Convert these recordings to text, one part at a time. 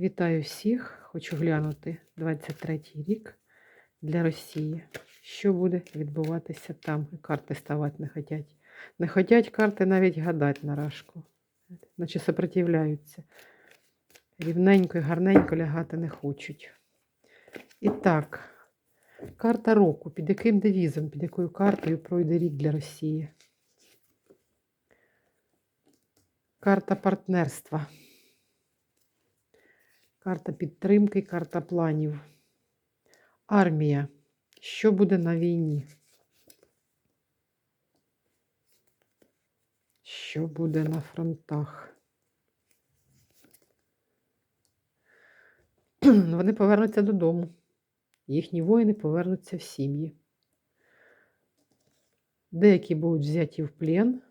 Вітаю всіх! Хочу глянути 23-й рік для Росії. Що буде відбуватися там? Карти ставати не хотять. Не хотять карти навіть гадати на рашку. Наче сопротивляються. Рівненько і гарненько лягати не хочуть. І так, карта року. Під яким девізом, під якою картою пройде рік для Росії? Карта партнерства. Карта підтримки, карта планів. Армія. Що буде на війні? Що буде на фронтах? Вони повернуться додому. Їхні воїни повернуться в сім'ї. Деякі будуть взяті в плен.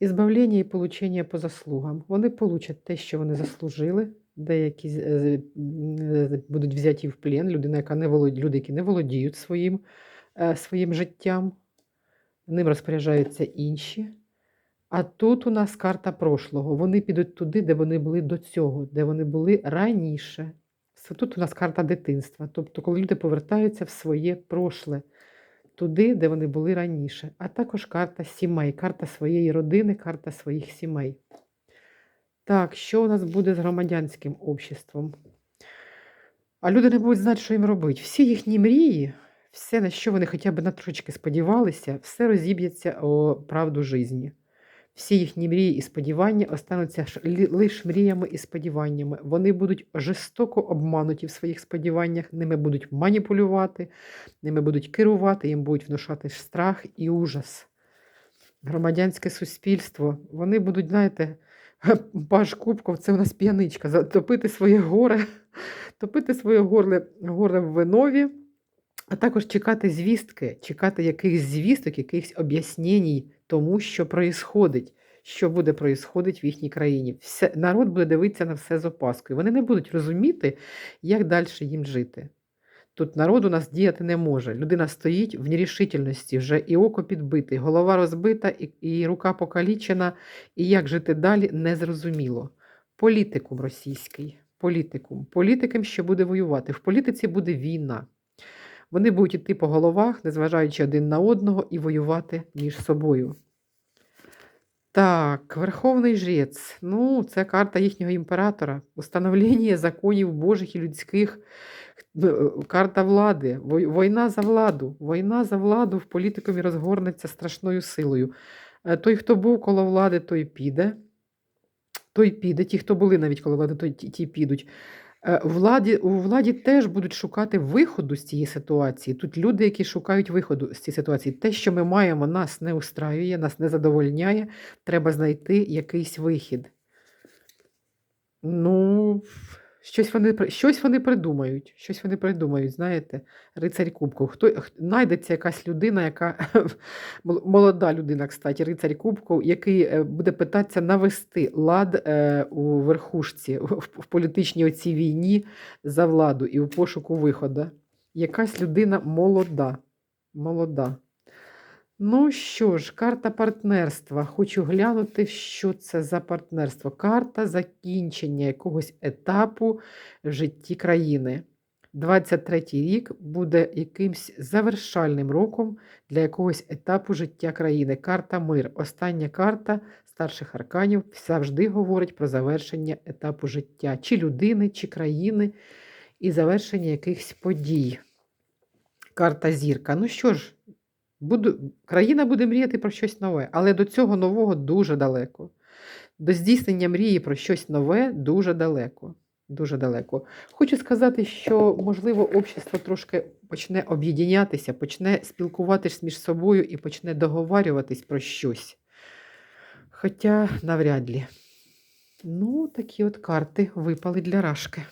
Ізбавлення і получення по заслугам. Вони получать те, що вони заслужили. Деякі е, будуть взяті в плен, людина, яка не володіє, люди, які не володіють своїм, е, своїм життям, ним розпоряджаються інші. А тут у нас карта прошлого. Вони підуть туди, де вони були до цього, де вони були раніше. Тут у нас карта дитинства. Тобто, коли люди повертаються в своє прошле, туди, де вони були раніше. А також карта сімей, карта своєї родини, карта своїх сімей. Так, що у нас буде з громадянським обществом? А люди не будуть знати, що їм робити. Всі їхні мрії, все, на що вони хоча б на трошечки сподівалися, все розіб'ється о правду житті. Всі їхні мрії і сподівання остануться лише мріями і сподіваннями. Вони будуть жорстоко обмануті в своїх сподіваннях, ними будуть маніпулювати, ними будуть керувати, їм будуть внушати страх і ужас. Громадянське суспільство, вони будуть, знаєте, Паш Кубков, це у нас п'яничка, затопити своє горе, топити своє горле, горле в винові, а також чекати звістки, чекати якихось звісток, якихось об'яснень тому, що проїсходить, що буде проїсходить в їхній країні. Все, народ буде дивитися на все з опаскою. Вони не будуть розуміти, як далі їм жити. Тут народ у нас діяти не може. Людина стоїть в нерішительності, вже і око підбите, голова розбита, і, і рука покалічена, і як жити далі незрозуміло. Політикум російський, політикум, політикам, що буде воювати. В політиці буде війна. Вони будуть йти по головах, незважаючи один на одного, і воювати між собою. Так, Верховний Жрець. Ну, це карта їхнього імператора. Установлення законів Божих і людських. Е, Карта влади. Війна за владу. Війна за владу в політикумі розгорнеться страшною силою. Е, Той, хто був коло влади, той піде. Той піде. Ті, хто були навіть коло влади, той ті, ті підуть. Е, Владі, у владі теж будуть шукати виходу з цієї ситуації. Тут люди, які шукають виходу з цієї ситуації. Те, що ми маємо, нас не устраює, нас не задовольняє. Треба знайти якийсь вихід. Ну, щось вони, щось вони придумають. Щось вони придумають, знаєте, рицарь Кубков. Хто знайдеться якась людина, яка молода людина, кстати, рицарь Кубков, який е, буде питатися навести лад е, у верхушці, в, в політичній оцій війні за владу і у пошуку виходу. Якась людина молода. Молода. Ну що ж, карта партнерства. Хочу глянути, що це за партнерство. Карта закінчення якогось етапу в житті країни. 23-й рік буде якимсь завершальним роком для якогось етапу життя країни. Карта мир. Остання карта старших арканів завжди говорить про завершення етапу життя, чи людини, чи країни, і завершення якихось подій. Карта зірка. Ну що ж, буду, країна буде мріяти про щось нове, але до цього нового дуже далеко. До здійснення мрії про щось нове дуже далеко. Дуже далеко. Хочу сказати, що, можливо, общество трошки почне об'єднятися, почне спілкуватись між собою і почне договарюватись про щось. Хоча навряд ли. Ну, такі от карти випали для Рашки.